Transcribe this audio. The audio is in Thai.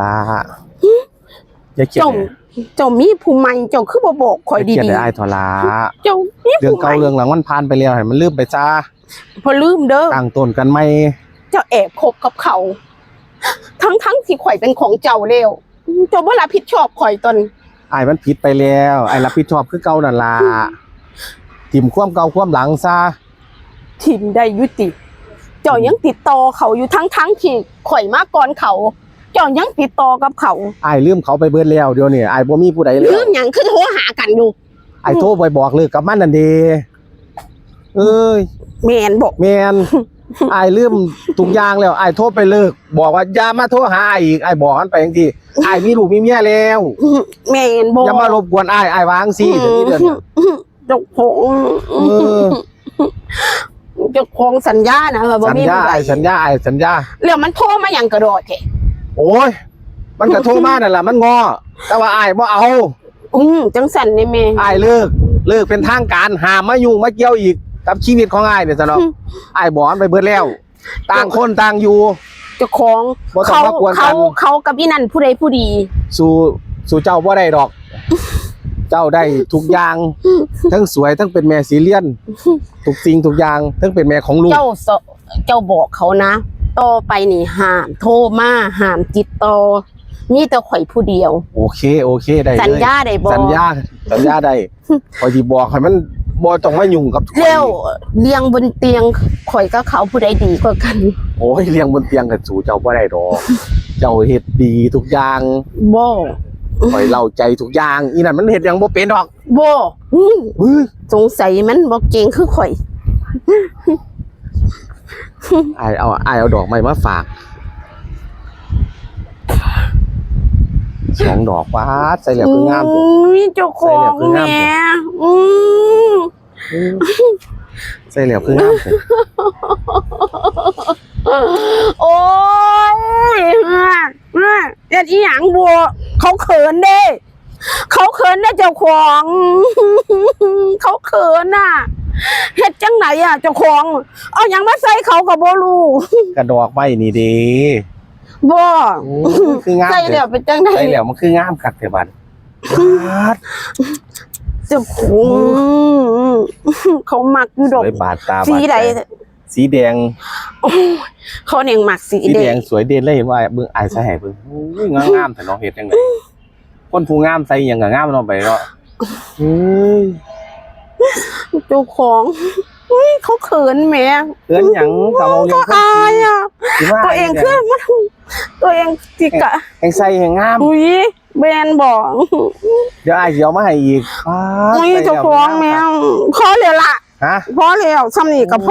ลาอย่าเกลียดเจ้าเลยเจ้ามีผู้ใหม่เจ้าคือบ่บอกข่อยอย่าเกลียดดีเลยไอ้ทอลาๆเจ้ามีเรื่องผู้ใหเก่าม่เรื่องหลังมันผ่านไปแล้วให้มันลืมไปจ้าพอลืมเด้อตั้งต้นกันใหม่เจ้าแอบคบกับเขา ทั้งทั้งๆที่ข่อยเป็นของเจ้าแล้วเจ้าบ่รับผิดชอบข่อยตนไอ้มันผิดไปแล้วไอ้รับผิดชอบคือเก่านั่นล่ะทิมความเก่าความหลังซะทิมได้ยุติ เจ้ายังติดต่อเขาอยู่ทั้งทั้งๆที่ข่อยมาก่อนเขาเจ้ายังติดต่อกับเขาไอ้ลืมเขาไปเบิดแล้วเดี๋ยวนี้ไอ้บ่มีผู้ใดแล้ลืวมหยังคือโทรหากันอยู่ไอ้โทรไปบอกเลิกกับมันนั่นเด้เอ้ยแมนบอกแมนไอ้ลืมทุกอย่างแล้วไอ้โทรไปเลิก บอกว่าอย่ามาโทรหาไอ้อีกไอ้บอกมันไปจังซี่ไอ้มีลูกมีเมียแล้วแมนบอกอย่ามารบกวนไอ้ไอ้วางสิเดี๋ยวนี้เดือนเนี่ยเจ้าของเออเจ้าของสัญญานะว่าบ่สัญมีญาผู้ใดไอ้สัญญาไอ้สัญญาแล้วมันโทรมาอย่างกระโดดแท้ โอ้ย มันก็โทรมานั่นแหละมันงอ แต่ว่าไอ้บ่เอาอืมจังสันนี่แม่ไอ้เลิก เลิกเป็นทางการหามมายุ่งมาเกี่ยวอีก กับชีวิตของไอ้เนี่ยซะเนาะไอ้บอกมันไปเบิดแล้ว ต่างคนต่างอยู่ เจ้าของบ่ต้องเขามากวนกัน เขาเขากับอีนั่นผู้ใดผู้ดี สู่สู่เจ้าบ่ได้ดอก เจ้าได้ทุกอย่าง ทั้งสวยทั้งเป็นแม่สีเลียนทุกสิ่งทุกอย่างทั้งเป็นแม่ของลูก เจ้าสเจ้าบอกเขานะ ต่อไปนี่ห้ามโทรมาห้ามติดต่อมีแต่ข่อยผู้เดียว โอเค โอเค ได้เลยสัญญาได้บ่สัญญาสัญญาได้พอดีบอกให้มันบ่ต้องมายุ่งกับเร็วเลี้ยงบนเตียงข่อยกับเขาผู้ใดดีกว่ากัน โอ้ยเลี้ยงบนเตียงกันสู่เจ้าบ่ได้ดอกเจ้าเฮ็ดดีทุกอย่างบ่คอยเล่าใจทุกอย่าง อีนั่นมันเฮ็ดหยังบ่เป็นดอกบ่อืมเฮ้ยสงสัยมันบ่เก่งคือข่อย อายเอาอายเอาดอกไม้มาฝากสองดอกว้าดใส่แล้วคืองามเด้ออุ้ยเจ้าของใส่แล้วคืองามแหเด้มอืมใส่แล้วคืองามเด้อโอ้ยเฮ้ยเฮ้ยเอ็ดอีหยังบัวเขาเขินเด้ เขาเขินได้เจ้าของ เขาเขินน่ะเฮ็ดจังไห นอะเจ้าของเอาหยังมาใส่เขากับบ่รู้กระดอกไม้นี่เด้บ่โอ้ยคืองามใส่เด้แล้อวเป็นจังไดใส่แล้วมันคืองามคักเด้อบัดว้าดเจ้าของเขามักอยู่สดอกวยบาดตาบาดสีใดใจสีแดงเขาเนี่ยมักสีสีแดแดงงสวยเด่นเลยเห็นว่าเบิ่งอายใส่ให้เบิ่งโอ้ยงามๆแต่เนาะเฮ็ดจังไดคนผู้งามใส่หยังก็งามเนาะไปเนาะเฮ้ยเจ้าของ อุ๊ยเขาเขินแหม่เอิ้นหยังก็เอาเรื่องคนอายอะ สิว่าตัวเองคือมันตัวเองจิกอะแห่งใส่แห่งงาม อุ้ยแบรนด์บอกเดี๋ยวอายสิเอามาให้อีกป๊าดอุ้ยใส่เจ้าแล้วของแมวพอแล้วล่ะ ฮะ พอแล้วซ้ำนี่ก็พอ